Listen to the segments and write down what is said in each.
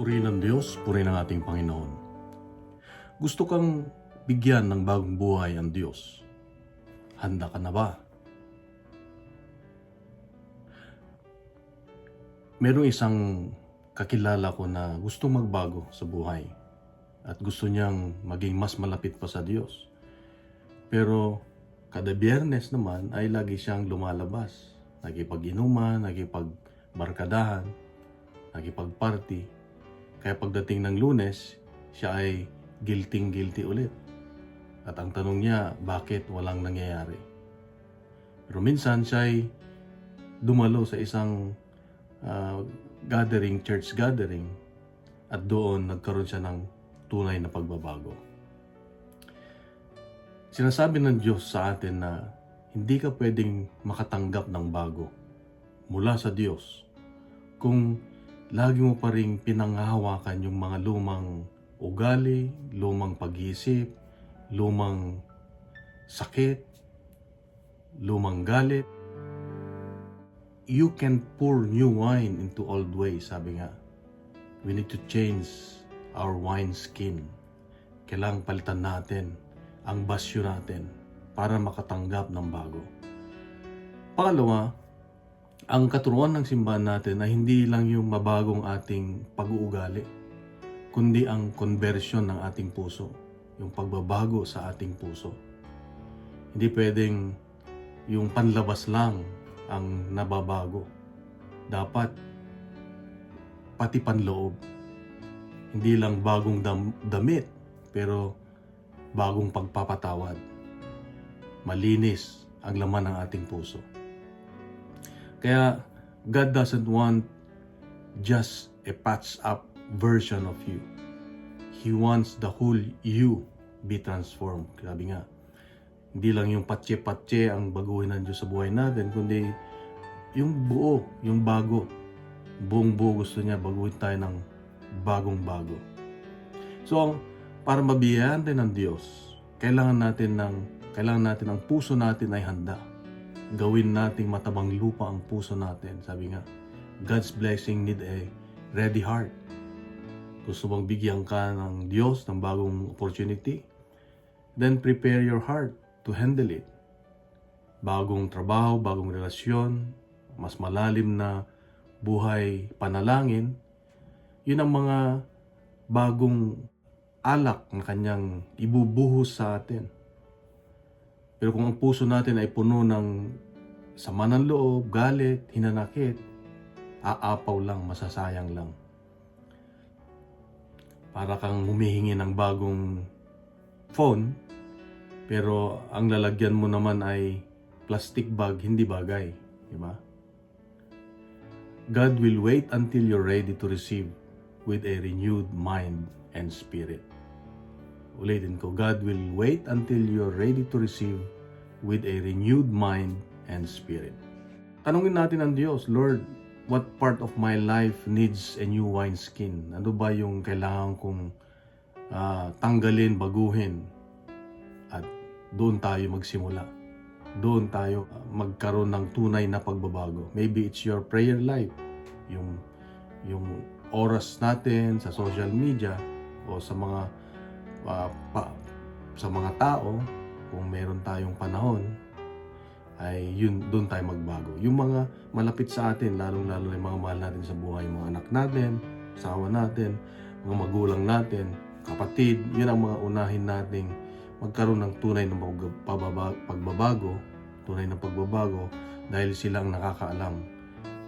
Puri ng Diyos, puri ng ating Panginoon. Gusto kang bigyan ng bagong buhay ang Diyos. Handa ka na ba? Merong isang kakilala ko na gustong magbago sa buhay at gusto niyang maging mas malapit pa sa Diyos. Pero kada biyernes naman ay lagi siyang lumalabas. Nagipag-inuman, nagipagbarkadahan, nagipag-party. Kaya pagdating ng lunes, siya ay guilty-guilty ulit. At ang tanong niya, bakit walang nangyayari? Pero minsan siya ay dumalo sa isang ah, gathering, church gathering, at doon nagkaroon siya ng tunay na pagbabago. Sinasabi ng Diyos sa atin na hindi ka pwedeng makatanggap ng bago mula sa Diyos kung lagi mo pa rin pinanghahawakan yung mga lumang ugali, lumang pag-iisip, lumang sakit, lumang galit. You can pour new wine into old ways, sabi nga. We need to change our wine skin. Kailangang palitan natin ang basyo natin para makatanggap ng bago. Pangalawa, ang katuruan ng simbahan natin na hindi lang yung mabagong ating pag-uugali, kundi ang conversion ng ating puso, yung pagbabago sa ating puso. Hindi pwedeng yung panlabas lang ang nababago. Dapat pati panloob. Hindi lang bagong dam- damit, pero bagong pagpapatawad. Malinis ang laman ng ating puso. Kaya God doesn't want just a patched up version of you. He wants the whole you be transformed. Sabi nga, hindi lang yung patse-patse ang baguhin ng Diyos sa buhay natin, kundi yung buo, yung bago. Buong buo gusto niya baguhin tayo ng bagong bago. So, para mabiyahan din ng Diyos, kailangan natin ng kailangan natin ang puso natin ay handa. Gawin nating matabang lupa ang puso natin. Sabi nga, God's blessing need a ready heart. Gusto mong bigyan ka ng Diyos ng bagong opportunity? Then prepare your heart to handle it. Bagong trabaho, bagong relasyon, mas malalim na buhay panalangin, yun ang mga bagong alak na kanyang ibubuhos sa atin. Pero kung ang puso natin ay puno ng sama ng loob, galit, hinanakit, aapaw lang, masasayang lang. Para kang humihingi ng bagong phone, pero ang lalagyan mo naman ay plastic bag, hindi bagay. Di ba? God will wait until you're ready to receive with a renewed mind and spirit. Ulitin ko, God will wait until you're ready to receive with a renewed mind and spirit. Tanungin natin ang Diyos, Lord, what part of my life needs a new wineskin? Ano ba yung kailangan kong ah, tanggalin, baguhin? At doon tayo magsimula. Doon tayo magkaroon ng tunay na pagbabago. Maybe it's your prayer life. Yung, yung oras natin sa social media o sa mga ah, pa- sa mga tao kung meron tayong panahon ay yun doon tayo magbago. Yung mga malapit sa atin, lalong-lalo na yung mga mahal natin sa buhay, mga anak natin, asawa natin, mga magulang natin, kapatid, yun ang mga unahin nating magkaroon ng tunay na pagbabago, tunay na pagbabago dahil sila ang nakakaalam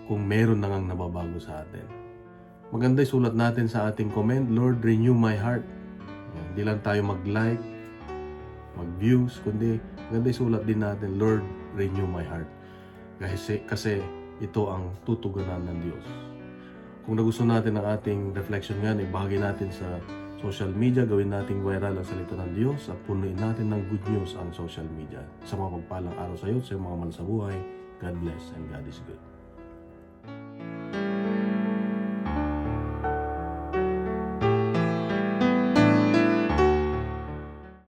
kung meron na ngang nababago sa atin. Maganda sulat natin sa ating comment, Lord, renew my heart. Hindi lang tayo mag-like, mag-views, kundi maganda sulat din natin, Lord, renew my heart. Kasi, kasi ito ang tutugunan ng Diyos. Kung nagustuhan natin ang ating reflection nga, ibahagi natin sa social media, gawin nating viral ang salita ng Diyos at punuin natin ng good news ang social media. Sa mga pagpalang araw sa iyo, sa mga mahal sa buhay, God bless and God is good.